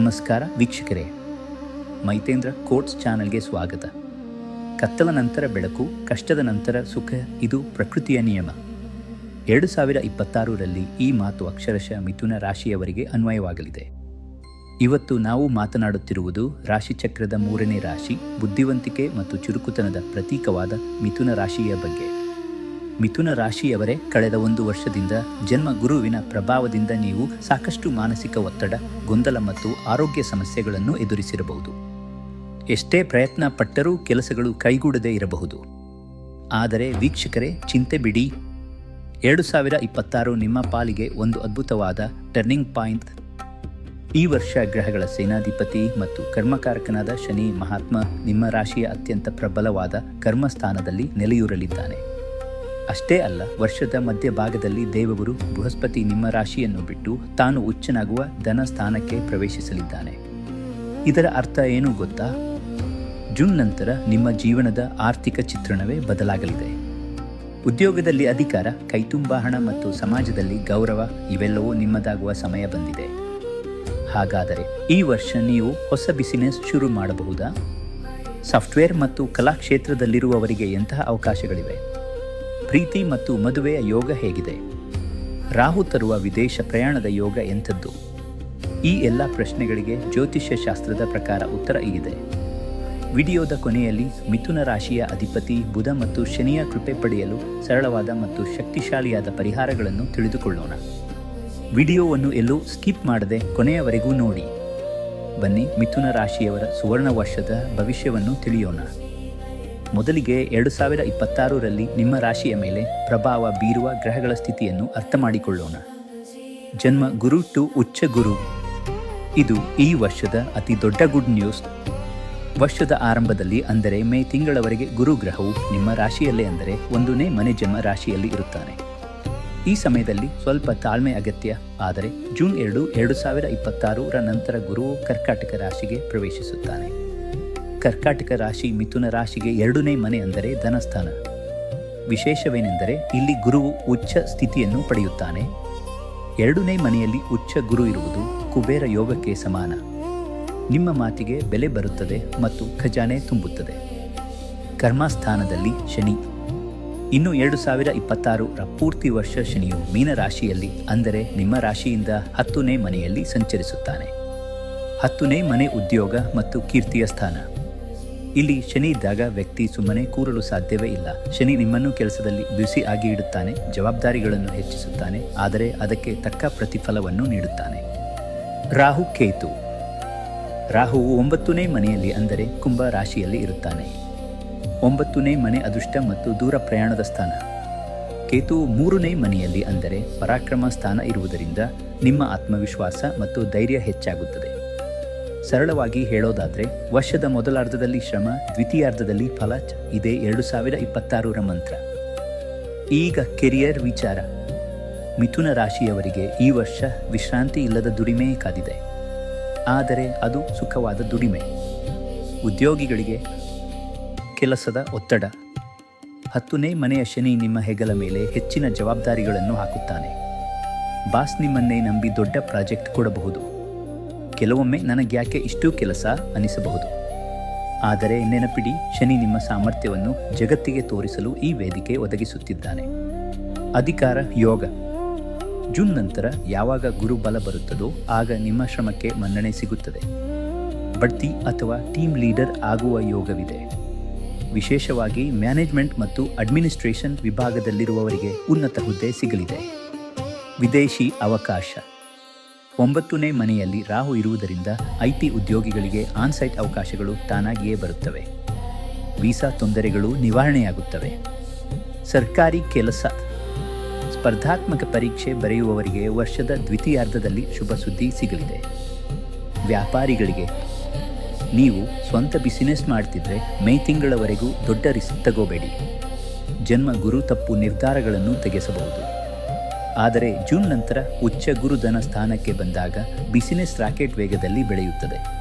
ನಮಸ್ಕಾರ ವೀಕ್ಷಕರೇ. ಮೈತೇಂದ್ರ ಕೋಟ್ಸ್ ಚಾನಲ್ಗೆ ಸ್ವಾಗತ. ಕತ್ತಲ ನಂತರ ಬೆಳಕು, ಕಷ್ಟದ ನಂತರ ಸುಖ, ಇದು ಪ್ರಕೃತಿಯ ನಿಯಮ. ಎರಡು ಸಾವಿರ ಇಪ್ಪತ್ತಾರರಲ್ಲಿ ಈ ಮಾತು ಅಕ್ಷರಶಃ ಮಿಥುನ ರಾಶಿಯವರಿಗೆ ಅನ್ವಯವಾಗಲಿದೆ. ಇವತ್ತು ನಾವು ಮಾತನಾಡುತ್ತಿರುವುದು ರಾಶಿಚಕ್ರದ ಮೂರನೇ ರಾಶಿ, ಬುದ್ಧಿವಂತಿಕೆ ಮತ್ತು ಚುರುಕುತನದ ಪ್ರತೀಕವಾದ ಮಿಥುನ ರಾಶಿಯ ಬಗ್ಗೆ. ಮಿಥುನ ರಾಶಿಯವರೇ, ಕಳೆದ ಒಂದು ವರ್ಷದಿಂದ ಜನ್ಮ ಗುರುವಿನ ಪ್ರಭಾವದಿಂದ ನೀವು ಸಾಕಷ್ಟು ಮಾನಸಿಕ ಒತ್ತಡ, ಗೊಂದಲ ಮತ್ತು ಆರೋಗ್ಯ ಸಮಸ್ಯೆಗಳನ್ನು ಎದುರಿಸಿರಬಹುದು. ಎಷ್ಟೇ ಪ್ರಯತ್ನ ಪಟ್ಟರೂ ಕೆಲಸಗಳು ಕೈಗೂಡದೇ ಇರಬಹುದು. ಆದರೆ ವೀಕ್ಷಕರೇ, ಚಿಂತೆ ಬಿಡಿ. ಎರಡು ಸಾವಿರ ಇಪ್ಪತ್ತಾರು ನಿಮ್ಮ ಪಾಲಿಗೆ ಒಂದು ಅದ್ಭುತವಾದ ಟರ್ನಿಂಗ್ ಪಾಯಿಂಟ್. ಈ ವರ್ಷ ಗ್ರಹಗಳ ಸೇನಾಧಿಪತಿ ಮತ್ತು ಕರ್ಮಕಾರಕನಾದ ಶನಿ ಮಹಾತ್ಮ ನಿಮ್ಮ ರಾಶಿಯ ಅತ್ಯಂತ ಪ್ರಬಲವಾದ ಕರ್ಮಸ್ಥಾನದಲ್ಲಿ ನೆಲೆಯೂರಲಿದ್ದಾನೆ. ಅಷ್ಟೇ ಅಲ್ಲ, ವರ್ಷದ ಮಧ್ಯಭಾಗದಲ್ಲಿ ದೇವಗುರು ಬೃಹಸ್ಪತಿ ನಿಮ್ಮ ರಾಶಿಯನ್ನು ಬಿಟ್ಟು ತಾನು ಉಚ್ಚನಾಗುವ ಧನ ಸ್ಥಾನಕ್ಕೆ ಪ್ರವೇಶಿಸಲಿದ್ದಾನೆ. ಇದರ ಅರ್ಥ ಏನು ಗೊತ್ತಾ? ಜೂನ್ ನಂತರ ನಿಮ್ಮ ಜೀವನದ ಆರ್ಥಿಕ ಚಿತ್ರಣವೇ ಬದಲಾಗಲಿದೆ. ಉದ್ಯೋಗದಲ್ಲಿ ಅಧಿಕಾರ, ಕೈತುಂಬ ಹಣ ಮತ್ತು ಸಮಾಜದಲ್ಲಿ ಗೌರವ ಇವೆಲ್ಲವೂ ನಿಮ್ಮದಾಗುವ ಸಮಯ ಬಂದಿದೆ. ಹಾಗಾದರೆ ಈ ವರ್ಷ ನೀವು ಹೊಸ ಬಿಸಿನೆಸ್ ಶುರು ಮಾಡಬಹುದಾ? ಸಾಫ್ಟ್ವೇರ್ ಮತ್ತು ಕಲಾಕ್ಷೇತ್ರದಲ್ಲಿರುವವರಿಗೆ ಎಂತಹ ಅವಕಾಶಗಳಿವೆ? ಪ್ರೀತಿ ಮತ್ತು ಮದುವೆಯ ಯೋಗ ಹೇಗಿದೆ? ರಾಹು ತರುವ ವಿದೇಶ ಪ್ರಯಾಣದ ಯೋಗ ಎಂಥದ್ದು? ಈ ಎಲ್ಲ ಪ್ರಶ್ನೆಗಳಿಗೆ ಜ್ಯೋತಿಷ್ಯ ಶಾಸ್ತ್ರದ ಪ್ರಕಾರ ಉತ್ತರ ಇದೆ ವಿಡಿಯೋದ ಕೊನೆಯಲ್ಲಿ ಮಿಥುನ ರಾಶಿಯ ಅಧಿಪತಿ ಬುಧ ಮತ್ತು ಶನಿಯ ಕೃಪೆ ಪಡೆಯಲು ಸರಳವಾದ ಮತ್ತು ಶಕ್ತಿಶಾಲಿಯಾದ ಪರಿಹಾರಗಳನ್ನು ತಿಳಿದುಕೊಳ್ಳೋಣ. ವಿಡಿಯೋವನ್ನು ಎಲ್ಲೂ ಸ್ಕಿಪ್ ಮಾಡದೆ ಕೊನೆಯವರೆಗೂ ನೋಡಿ. ಬನ್ನಿ ಮಿಥುನ ರಾಶಿಯವರ ಸುವರ್ಣ ವರ್ಷದ ಭವಿಷ್ಯವನ್ನು ತಿಳಿಯೋಣ. ಮೊದಲಿಗೆ ಎರಡು ಸಾವಿರ ಇಪ್ಪತ್ತಾರರಲ್ಲಿ ನಿಮ್ಮ ರಾಶಿಯ ಮೇಲೆ ಪ್ರಭಾವ ಬೀರುವ ಗ್ರಹಗಳ ಸ್ಥಿತಿಯನ್ನು ಅರ್ಥ ಮಾಡಿಕೊಳ್ಳೋಣ. ಜನ್ಮ ಗುರು ಟು ಉಚ್ಚ ಗುರು. ಇದು ಈ ವರ್ಷದ ಅತಿ ದೊಡ್ಡ ಗುಡ್ ನ್ಯೂಸ್. ವರ್ಷದ ಆರಂಭದಲ್ಲಿ ಅಂದರೆ ಮೇ ತಿಂಗಳವರೆಗೆ ಗುರು ಗ್ರಹವು ನಿಮ್ಮ ರಾಶಿಯಲ್ಲೇ ಅಂದರೆ ಒಂದನೇ ಮನೆ ಜನ್ಮ ರಾಶಿಯಲ್ಲಿ ಇರುತ್ತಾನೆ. ಈ ಸಮಯದಲ್ಲಿ ಸ್ವಲ್ಪ ತಾಳ್ಮೆ ಅಗತ್ಯ, ಆದರೆ ಜೂನ್ ಎರಡು ಎರಡು ಸಾವಿರ ಇಪ್ಪತ್ತಾರರ ನಂತರ ಗುರುವು ಕರ್ಕಾಟಕ ರಾಶಿಗೆ ಪ್ರವೇಶಿಸುತ್ತಾನೆ. ಕರ್ಕಾಟಕ ರಾಶಿ ಮಿಥುನ ರಾಶಿಗೆ ಎರಡನೇ ಮನೆ ಅಂದರೆ ಧನಸ್ಥಾನ. ವಿಶೇಷವೇನೆಂದರೆ ಇಲ್ಲಿ ಗುರುವು ಉಚ್ಚ ಸ್ಥಿತಿಯನ್ನು ಪಡೆಯುತ್ತಾನೆ. ಎರಡನೇ ಮನೆಯಲ್ಲಿ ಉಚ್ಚ ಗುರು ಇರುವುದು ಕುಬೇರ ಯೋಗಕ್ಕೆ ಸಮಾನ. ನಿಮ್ಮ ಮಾತಿಗೆ ಬೆಲೆ ಬರುತ್ತದೆ ಮತ್ತು ಖಜಾನೆ ತುಂಬುತ್ತದೆ. ಕರ್ಮಸ್ಥಾನದಲ್ಲಿ ಶನಿ. ಇನ್ನು ಎರಡು ಸಾವಿರ ಇಪ್ಪತ್ತಾರರ ಪೂರ್ತಿ ವರ್ಷ ಶನಿಯು ಮೀನರಾಶಿಯಲ್ಲಿ ಅಂದರೆ ನಿಮ್ಮ ರಾಶಿಯಿಂದ ಹತ್ತನೇ ಮನೆಯಲ್ಲಿ ಸಂಚರಿಸುತ್ತಾನೆ. ಹತ್ತನೇ ಮನೆ ಉದ್ಯೋಗ ಮತ್ತು ಕೀರ್ತಿಯ ಸ್ಥಾನ. ಇಲ್ಲಿ ಶನಿ ಇದ್ದಾಗ ವ್ಯಕ್ತಿ ಸುಮ್ಮನೆ ಕೂರಲು ಸಾಧ್ಯವೇ ಇಲ್ಲ. ಶನಿ ನಿಮ್ಮನ್ನು ಕೆಲಸದಲ್ಲಿ ಬ್ಯುಸಿ ಆಗಿ ಇಡುತ್ತಾನೆ, ಜವಾಬ್ದಾರಿಗಳನ್ನು ಹೆಚ್ಚಿಸುತ್ತಾನೆ, ಆದರೆ ಅದಕ್ಕೆ ತಕ್ಕ ಪ್ರತಿಫಲವನ್ನು ನೀಡುತ್ತಾನೆ. ರಾಹು ಕೇತು. ರಾಹುವು ಒಂಬತ್ತನೇ ಮನೆಯಲ್ಲಿ ಅಂದರೆ ಕುಂಭ ರಾಶಿಯಲ್ಲಿ ಇರುತ್ತಾನೆ. ಒಂಬತ್ತನೇ ಮನೆ ಅದೃಷ್ಟ ಮತ್ತು ದೂರ ಪ್ರಯಾಣದ ಸ್ಥಾನ. ಕೇತು ಮೂರನೇ ಮನೆಯಲ್ಲಿ ಅಂದರೆ ಪರಾಕ್ರಮ ಸ್ಥಾನ ಇರುವುದರಿಂದ ನಿಮ್ಮ ಆತ್ಮವಿಶ್ವಾಸ ಮತ್ತು ಧೈರ್ಯ ಹೆಚ್ಚಾಗುತ್ತದೆ. ಸರಳವಾಗಿ ಹೇಳೋದಾದರೆ, ವರ್ಷದ ಮೊದಲಾರ್ಧದಲ್ಲಿ ಶ್ರಮ ದ್ವಿತೀಯಾರ್ಧದಲ್ಲಿ ಫಲ ಇದೇ ಎರಡು ಸಾವಿರ ಇಪ್ಪತ್ತಾರರ ಮಂತ್ರ. ಈಗ ಕೆರಿಯರ್ ವಿಚಾರ. ಮಿಥುನ ರಾಶಿಯವರಿಗೆ ಈ ವರ್ಷ ವಿಶ್ರಾಂತಿ ಇಲ್ಲದ ದುಡಿಮೆ ಕಾದಿದೆ. ಆದರೆ ಅದು ಸುಖವಾದ ದುಡಿಮೆ. ಉದ್ಯೋಗಿಗಳಿಗೆ ಕೆಲಸದ ಒತ್ತಡ. ಹತ್ತನೇ ಮನೆಯ ಶನಿ ನಿಮ್ಮ ಹೆಗಲ ಮೇಲೆ ಹೆಚ್ಚಿನ ಜವಾಬ್ದಾರಿಗಳನ್ನು ಹಾಕುತ್ತಾನೆ. ಬಾಸ್ ನಿಮ್ಮನ್ನೇ ನಂಬಿ ದೊಡ್ಡ ಪ್ರಾಜೆಕ್ಟ್ ಕೊಡಬಹುದು. ಕೆಲವೊಮ್ಮೆ ನನಗ್ಯಾಕೆ ಇಷ್ಟು ಕೆಲಸ ಅನಿಸಬಹುದು. ಆದರೆ ನೆನಪಿಡಿ, ಶನಿ ನಿಮ್ಮ ಸಾಮರ್ಥ್ಯವನ್ನು ಜಗತ್ತಿಗೆ ತೋರಿಸಲು ಈ ವೇದಿಕೆ ಒದಗಿಸುತ್ತಿದ್ದಾನೆ. ಅಧಿಕಾರ, ಯೋಗ. ಜೂನ್ ನಂತರ ಯಾವಾಗ ಗುರುಬಲ ಬರುತ್ತದೋ ಆಗ ನಿಮ್ಮ ಶ್ರಮಕ್ಕೆ ಮನ್ನಣೆ ಸಿಗುತ್ತದೆ. ಬಡ್ತಿ ಅಥವಾ ಟೀಮ್ ಲೀಡರ್ ಆಗುವ ಯೋಗವಿದೆ. ವಿಶೇಷವಾಗಿ ಮ್ಯಾನೇಜ್ಮೆಂಟ್ ಮತ್ತು ಅಡ್ಮಿನಿಸ್ಟ್ರೇಷನ್ ವಿಭಾಗದಲ್ಲಿರುವವರಿಗೆ ಉನ್ನತ ಹುದ್ದೆ ಸಿಗಲಿದೆ. ವಿದೇಶಿ ಅವಕಾಶ. ಒಂಬತ್ತನೇ ಮನೆಯಲ್ಲಿ ರಾಹು ಇರುವುದರಿಂದ ಐಟಿ ಉದ್ಯೋಗಿಗಳಿಗೆ ಆನ್ಸೈಟ್ ಅವಕಾಶಗಳು ತಾನಾಗಿಯೇ ಬರುತ್ತವೆ. ವೀಸಾ ತೊಂದರೆಗಳು ನಿವಾರಣೆಯಾಗುತ್ತವೆ. ಸರ್ಕಾರಿ ಕೆಲಸ ಸ್ಪರ್ಧಾತ್ಮಕ ಪರೀಕ್ಷೆ ಬರೆಯುವವರಿಗೆ ವರ್ಷದ ದ್ವಿತೀಯಾರ್ಧದಲ್ಲಿ ಶುಭ ಸುದ್ದಿ ಸಿಗಲಿದೆ. ವ್ಯಾಪಾರಿಗಳಿಗೆ ನೀವು ಸ್ವಂತ ಬಿಸಿನೆಸ್ ಮಾಡ್ತಿದ್ರೆ ಮೇ ತಿಂಗಳವರೆಗೂ ದೊಡ್ಡ ರಿಸ್ಕ್ ತಗೋಬೇಡಿ. ಜನ್ಮ ಗುರು ತಪ್ಪು ನಿರ್ಧಾರಗಳನ್ನು ತೆಗೆಸಬಹುದು. ಆದರೆ ಜೂನ್ ನಂತರ ಉಚ್ಚ ಗುರುಧನ ಸ್ಥಾನಕ್ಕೆ ಬಂದಾಗ ಬಿಸಿನೆಸ್ ರಾಕೆಟ್ ವೇಗದಲ್ಲಿ ಬೆಳೆಯುತ್ತದೆ.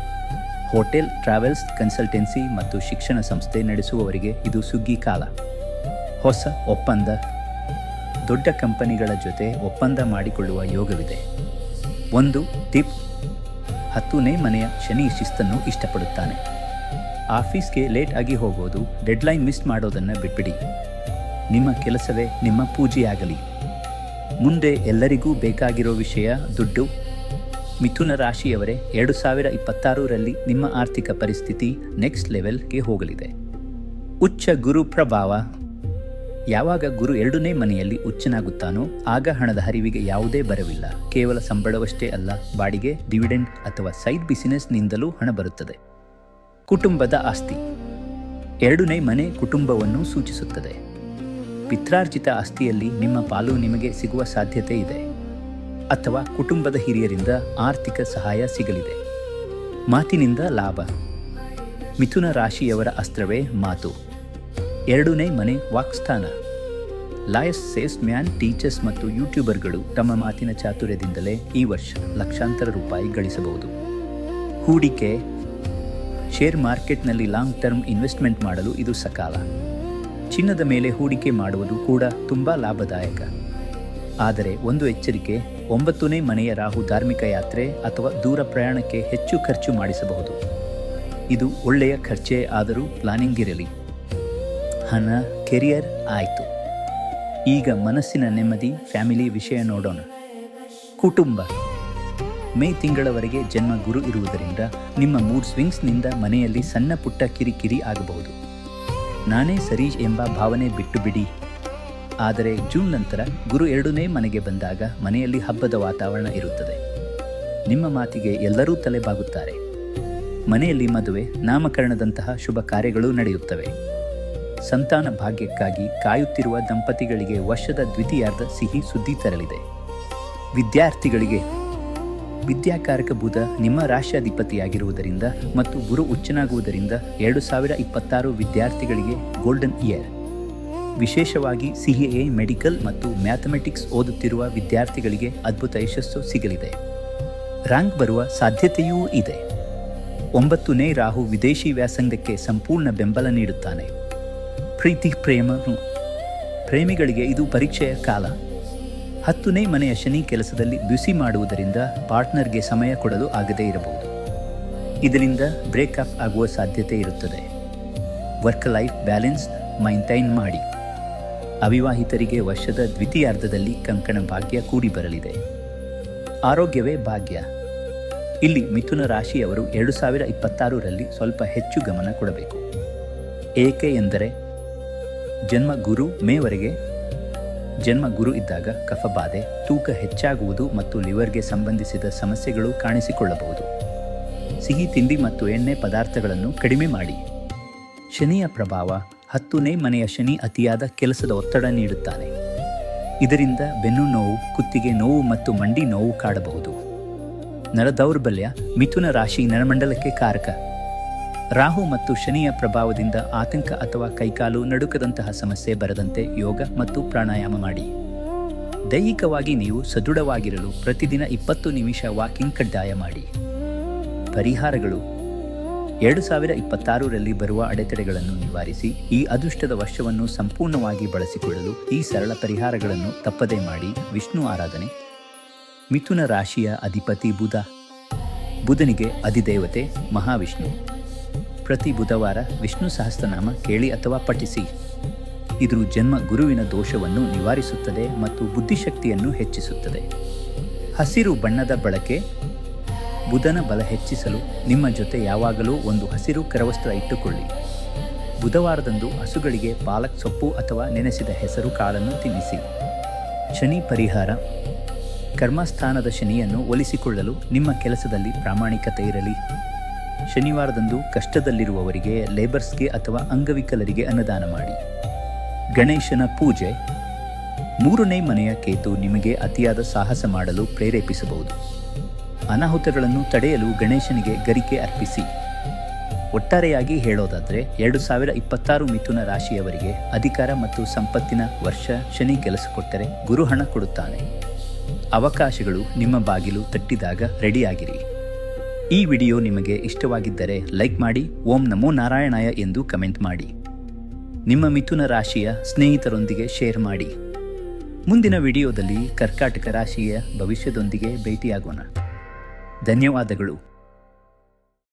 ಹೋಟೆಲ್, ಟ್ರಾವೆಲ್ಸ್, ಕನ್ಸಲ್ಟೆನ್ಸಿ ಮತ್ತು ಶಿಕ್ಷಣ ಸಂಸ್ಥೆ ನಡೆಸುವವರಿಗೆ ಇದು ಸುಗ್ಗಿ ಕಾಲ. ಹೊಸ ಒಪ್ಪಂದ. ದೊಡ್ಡ ಕಂಪನಿಗಳ ಜೊತೆ ಒಪ್ಪಂದ ಮಾಡಿಕೊಳ್ಳುವ ಯೋಗವಿದೆ. ಒಂದು, ಟಿಪ್. ಹತ್ತನೇ ಮನೆಯ ಶನಿ ಶಿಸ್ತನ್ನು ಇಷ್ಟಪಡುತ್ತಾನೆ. ಆಫೀಸ್ಗೆ ಲೇಟ್ ಆಗಿ ಹೋಗೋದು, ಡೆಡ್ಲೈನ್ ಮಿಸ್ ಮಾಡೋದನ್ನು ಬಿಟ್ಬಿಡಿ. ನಿಮ್ಮ ಕೆಲಸವೇ ನಿಮ್ಮ ಪೂಜೆಯಾಗಲಿ. ಮುಂದೆ ಎಲ್ಲರಿಗೂ ಬೇಕಾಗಿರೋ ವಿಷಯ ದುಡ್ಡು. ಮಿಥುನ ರಾಶಿಯವರೇ, ಎರಡು ಸಾವಿರ ಇಪ್ಪತ್ತಾರರಲ್ಲಿ ನಿಮ್ಮ ಆರ್ಥಿಕ ಪರಿಸ್ಥಿತಿ ನೆಕ್ಸ್ಟ್ ಲೆವೆಲ್ಗೆ ಹೋಗಲಿದೆ. ಉಚ್ಚ ಗುರು ಪ್ರಭಾವ. ಯಾವಾಗ ಗುರು ಎರಡನೇ ಮನೆಯಲ್ಲಿ ಉಚ್ಚನಾಗುತ್ತಾನೋ ಆಗ ಹಣದ ಹರಿವಿಗೆ ಯಾವುದೇ ಬರವಿಲ್ಲ. ಕೇವಲ ಸಂಬಳವಷ್ಟೇ ಅಲ್ಲ, ಬಾಡಿಗೆ ಡಿವಿಡೆಂಡ್ ಅಥವಾ ಸೈಡ್ ಬಿಸಿನೆಸ್ನಿಂದಲೂ ಹಣ ಬರುತ್ತದೆ. ಕುಟುಂಬದ ಆಸ್ತಿ. ಎರಡನೇ ಮನೆ ಕುಟುಂಬವನ್ನು ಸೂಚಿಸುತ್ತದೆ. ಪಿತ್ರಾರ್ಜಿತ ಆಸ್ತಿಯಲ್ಲಿ ನಿಮ್ಮ ಪಾಲು ನಿಮಗೆ ಸಿಗುವ ಸಾಧ್ಯತೆ ಇದೆ ಅಥವಾ ಕುಟುಂಬದ ಹಿರಿಯರಿಂದ ಆರ್ಥಿಕ ಸಹಾಯ ಸಿಗಲಿದೆ. ಮಾತಿನಿಂದ ಲಾಭ. ಮಿಥುನ ರಾಶಿಯವರ ಅಸ್ತ್ರವೇ ಮಾತು. ಎರಡನೇ ಮನೆ ವಾಕ್ಸ್ಥಾನ. ಲಾಯಸ್ ಸೇಸ್ ಮ್ಯಾನ್ ಟೀಚರ್ಸ್ ಮತ್ತು ಯೂಟ್ಯೂಬರ್ಗಳು ತಮ್ಮ ಮಾತಿನ ಚಾತುರ್ಯದಿಂದಲೇ ಈ ವರ್ಷ ಲಕ್ಷಾಂತರ ರೂಪಾಯಿ ಗಳಿಸಬಹುದು. ಹೂಡಿಕೆ. ಶೇರ್ ಮಾರ್ಕೆಟ್ನಲ್ಲಿ ಲಾಂಗ್ ಟರ್ಮ್ ಇನ್ವೆಸ್ಟ್ಮೆಂಟ್ ಮಾಡಲು ಇದು ಸಕಾಲ. ಚಿನ್ನದ ಮೇಲೆ ಹೂಡಿಕೆ ಮಾಡುವುದು ಕೂಡ ತುಂಬ ಲಾಭದಾಯಕ. ಆದರೆ ಒಂದು ಎಚ್ಚರಿಕೆ ಒಂಬತ್ತನೇ ಮನೆಯ ರಾಹು ಧಾರ್ಮಿಕ ಯಾತ್ರೆ ಅಥವಾ ದೂರ ಪ್ರಯಾಣಕ್ಕೆ ಹೆಚ್ಚು ಖರ್ಚು ಮಾಡಿಸಬಹುದು. ಇದು ಒಳ್ಳೆಯ ಖರ್ಚೇ ಆದರೂ ಪ್ಲಾನಿಂಗ್ ಇರಲಿ. ಹಣ, ಕೆರಿಯರ್ ಆಯಿತು. ಈಗ ಮನಸ್ಸಿನ ನೆಮ್ಮದಿ, ಫ್ಯಾಮಿಲಿ ವಿಷಯ ನೋಡೋಣ. ಕುಟುಂಬ. ಮೇ ತಿಂಗಳವರೆಗೆ ಜನ್ಮ ಗುರು ಇರುವುದರಿಂದ ನಿಮ್ಮ ಮೂಡ್ ಸ್ವಿಂಗ್ಸ್ನಿಂದ ಮನೆಯಲ್ಲಿ ಸಣ್ಣ ಪುಟ್ಟ ಕಿರಿಕಿರಿ ಆಗಬಹುದು. ನಾನೇ ಸರಿ ಎಂಬ ಭಾವನೆ ಬಿಟ್ಟು ಬಿಡಿ ಆದರೆ ಜೂನ್ ನಂತರ ಗುರು ಎರಡನೇ ಮನೆಗೆ ಬಂದಾಗ ಮನೆಯಲ್ಲಿ ಹಬ್ಬದ ವಾತಾವರಣ ಇರುತ್ತದೆ. ನಿಮ್ಮ ಮಾತಿಗೆ ಎಲ್ಲರೂ ತಲೆಬಾಗುತ್ತಾರೆ. ಮನೆಯಲ್ಲಿ ಮದುವೆ, ನಾಮಕರಣದಂತಹ ಶುಭ ಕಾರ್ಯಗಳು ನಡೆಯುತ್ತವೆ. ಸಂತಾನ ಭಾಗ್ಯಕ್ಕಾಗಿ ಕಾಯುತ್ತಿರುವ ದಂಪತಿಗಳಿಗೆ ವರ್ಷದ ದ್ವಿತೀಯಾರ್ಧ ಸಿಹಿ ಸುದ್ದಿ ತರಲಿದೆ. ವಿದ್ಯಾರ್ಥಿಗಳಿಗೆ ವಿದ್ಯಾಕಾರಕ ಬುಧ ನಿಮ್ಮ ರಾಷ್ಟ್ರಾಧಿಪತಿಯಾಗಿರುವುದರಿಂದ ಮತ್ತು ಗುರು ಉಚ್ಚನಾಗುವುದರಿಂದ ಎರಡು ಸಾವಿರ ಇಪ್ಪತ್ತಾರು ವಿದ್ಯಾರ್ಥಿಗಳಿಗೆ ಗೋಲ್ಡನ್ ಇಯರ್ ವಿಶೇಷವಾಗಿ ಸಿಎಎ ಮೆಡಿಕಲ್ ಮತ್ತು ಮ್ಯಾಥಮೆಟಿಕ್ಸ್ ಓದುತ್ತಿರುವ ವಿದ್ಯಾರ್ಥಿಗಳಿಗೆ ಅದ್ಭುತ ಯಶಸ್ಸು ಸಿಗಲಿದೆ. ರ್ಯಾಂಕ್ ಬರುವ ಸಾಧ್ಯತೆಯೂ ಇದೆ. ಒಂಬತ್ತನೇ ರಾಹು ವಿದೇಶಿ ವ್ಯಾಸಂಗಕ್ಕೆ ಸಂಪೂರ್ಣ ಬೆಂಬಲ ನೀಡುತ್ತಾನೆ. ಪ್ರೀತಿ ಪ್ರೇಮ ಪ್ರೇಮಿಗಳಿಗೆ ಇದು ಪರೀಕ್ಷೆಯ ಕಾಲ. ಹತ್ತನೇ ಮನೆಯ ಶನಿ ಕೆಲಸದಲ್ಲಿ ಬ್ಯುಸಿ ಮಾಡುವುದರಿಂದ ಪಾರ್ಟ್ನರ್ಗೆ ಸಮಯ ಕೊಡಲು ಆಗದೇ ಇರಬಹುದು. ಇದರಿಂದ ಬ್ರೇಕಪ್ ಆಗುವ ಸಾಧ್ಯತೆ ಇರುತ್ತದೆ. ವರ್ಕ್ ಲೈಫ್ ಬ್ಯಾಲೆನ್ಸ್ ಮೈಂಟೈನ್ ಮಾಡಿ. ಅವಿವಾಹಿತರಿಗೆ ವರ್ಷದ ದ್ವಿತೀಯಾರ್ಧದಲ್ಲಿ ಕಂಕಣ ಭಾಗ್ಯ ಕೂಡಿ ಬರಲಿದೆ ಆರೋಗ್ಯವೇ ಭಾಗ್ಯ. ಇಲ್ಲಿ ಮಿಥುನ ರಾಶಿಯವರು ಎರಡು ಸಾವಿರ ಇಪ್ಪತ್ತಾರರಲ್ಲಿ ಸ್ವಲ್ಪ ಹೆಚ್ಚು ಗಮನ ಕೊಡಬೇಕು. ಏಕೆ ಎಂದರೆ ಜನ್ಮ ಗುರು ಮೇವರೆಗೆ ಜನ್ಮ ಗುರು ಇದ್ದಾಗ ಕಫಬಾಧೆ ತೂಕ ಹೆಚ್ಚಾಗುವುದು ಮತ್ತು ಲಿವರ್ಗೆ ಸಂಬಂಧಿಸಿದ ಸಮಸ್ಯೆಗಳು ಕಾಣಿಸಿಕೊಳ್ಳಬಹುದು. ಸಿಹಿ ತಿಂಡಿ ಮತ್ತು ಎಣ್ಣೆ ಪದಾರ್ಥಗಳನ್ನು ಕಡಿಮೆ ಮಾಡಿ. ಶನಿಯ ಪ್ರಭಾವ ಹತ್ತನೇ ಮನೆಯ ಶನಿ ಅತಿಯಾದ ಕೆಲಸದ ಒತ್ತಡ ನೀಡುತ್ತಾನೆ. ಇದರಿಂದ ಬೆನ್ನು ನೋವು, ಕುತ್ತಿಗೆ ನೋವು ಮತ್ತು ಮಂಡಿ ನೋವು ಕಾಡಬಹುದು. ನರದೌರ್ಬಲ್ಯ ಮಿಥುನ ರಾಶಿ ನರಮಂಡಲಕ್ಕೆ ಕಾರಕ. ರಾಹು ಮತ್ತು ಶನಿಯ ಪ್ರಭಾವದಿಂದ ಆತಂಕ ಅಥವಾ ಕೈಕಾಲು ನಡುಕದಂತಹ ಸಮಸ್ಯೆ ಬರದಂತೆ ಯೋಗ ಮತ್ತು ಪ್ರಾಣಾಯಾಮ ಮಾಡಿ. ದೈಹಿಕವಾಗಿ ನೀವು ಸದೃಢವಾಗಿರಲು ಪ್ರತಿದಿನ ಇಪ್ಪತ್ತು ನಿಮಿಷ ವಾಕಿಂಗ್ ಕಡ್ಡಾಯ ಮಾಡಿ. ಪರಿಹಾರಗಳು. ಎರಡು ಸಾವಿರ ಇಪ್ಪತ್ತಾರರಲ್ಲಿ ಬರುವ ಅಡೆತಡೆಗಳನ್ನು ನಿವಾರಿಸಿ ಈ ಅದೃಷ್ಟದ ವರ್ಷವನ್ನು ಸಂಪೂರ್ಣವಾಗಿ ಬಳಸಿಕೊಳ್ಳಲು ಈ ಸರಳ ಪರಿಹಾರಗಳನ್ನು ತಪ್ಪದೇ ಮಾಡಿ ವಿಷ್ಣು ಆರಾಧನೆ. ಮಿಥುನ ರಾಶಿಯ ಅಧಿಪತಿ ಬುಧ. ಬುಧನಿಗೆ ಅಧಿದೇವತೆ ಮಹಾವಿಷ್ಣು. ಪ್ರತಿ ಬುಧವಾರ ವಿಷ್ಣು ಸಹಸ್ರನಾಮ ಕೇಳಿ ಅಥವಾ ಪಠಿಸಿ. ಇದು ಜನ್ಮ ಗುರುವಿನ ದೋಷವನ್ನು ನಿವಾರಿಸುತ್ತದೆ ಮತ್ತು ಬುದ್ಧಿಶಕ್ತಿಯನ್ನು ಹೆಚ್ಚಿಸುತ್ತದೆ. ಹಸಿರು ಬಣ್ಣದ ಬಳಕೆ, ಬುಧನ ಬಲ ಹೆಚ್ಚಿಸಲು ನಿಮ್ಮ ಜೊತೆ ಯಾವಾಗಲೂ ಒಂದು ಹಸಿರು ಕರವಸ್ತ್ರ ಇಟ್ಟುಕೊಳ್ಳಿ. ಬುಧವಾರದಂದು ಹಸುಗಳಿಗೆ ಪಾಲಕ್ ಸೊಪ್ಪು ಅಥವಾ ನೆನೆಸಿದ ಹೆಸರು ಕಾಳನ್ನು ತಿನ್ನಿಸಿ. ಶನಿ ಪರಿಹಾರ, ಕರ್ಮಸ್ಥಾನದ ಶನಿಯನ್ನು ಒಲಿಸಿಕೊಳ್ಳಲು ನಿಮ್ಮ ಕೆಲಸದಲ್ಲಿ ಪ್ರಾಮಾಣಿಕತೆ ಇರಲಿ. ಶನಿವಾರದಂದು ಕಷ್ಟದಲ್ಲಿರುವವರಿಗೆ ಲೇಬರ್ಸ್ಗೆ ಅಥವಾ ಅಂಗವಿಕಲರಿಗೆ ಅನ್ನದಾನ ಮಾಡಿ. ಗಣೇಶನ ಪೂಜೆ. ಮೂರನೇ ಮನೆಯ ಕೇತು ನಿಮಗೆ ಅತಿಯಾದ ಸಾಹಸ ಮಾಡಲು ಪ್ರೇರೇಪಿಸಬಹುದು. ಅನಾಹುತಗಳನ್ನು ತಡೆಯಲು ಗಣೇಶನಿಗೆ ಗರಿಕೆ ಅರ್ಪಿಸಿ. ಒಟ್ಟಾರೆಯಾಗಿ ಹೇಳೋದಾದರೆ ಎರಡು ಸಾವಿರ ಇಪ್ಪತ್ತಾರು ಮಿಥುನ ರಾಶಿಯವರಿಗೆ ಅಧಿಕಾರ ಮತ್ತು ಸಂಪತ್ತಿನ ವರ್ಷ ಶನಿ ಕೆಲಸ ಕೊಟ್ಟರೆ ಗುರು ಹಣ ಕೊಡುತ್ತಾನೆ. ಅವಕಾಶಗಳು ನಿಮ್ಮ ಬಾಗಿಲು ತಟ್ಟಿದಾಗ ರೆಡಿಯಾಗಿರಿ. ಈ ವಿಡಿಯೋ ನಿಮಗೆ ಇಷ್ಟವಾಗಿದ್ದರೆ ಲೈಕ್ ಮಾಡಿ, ಓಂ ನಮೋ ನಾರಾಯಣಾಯ ಎಂದು ಕಮೆಂಟ್ ಮಾಡಿ. ನಿಮ್ಮ ಮಿಥುನ ರಾಶಿಯ ಸ್ನೇಹಿತರೊಂದಿಗೆ ಶೇರ್ ಮಾಡಿ. ಮುಂದಿನ ವಿಡಿಯೋದಲ್ಲಿ ಕರ್ಕಾಟಕ ರಾಶಿಯ ಭವಿಷ್ಯದೊಂದಿಗೆ ಭೇಟಿಯಾಗೋಣ. ಧನ್ಯವಾದಗಳು.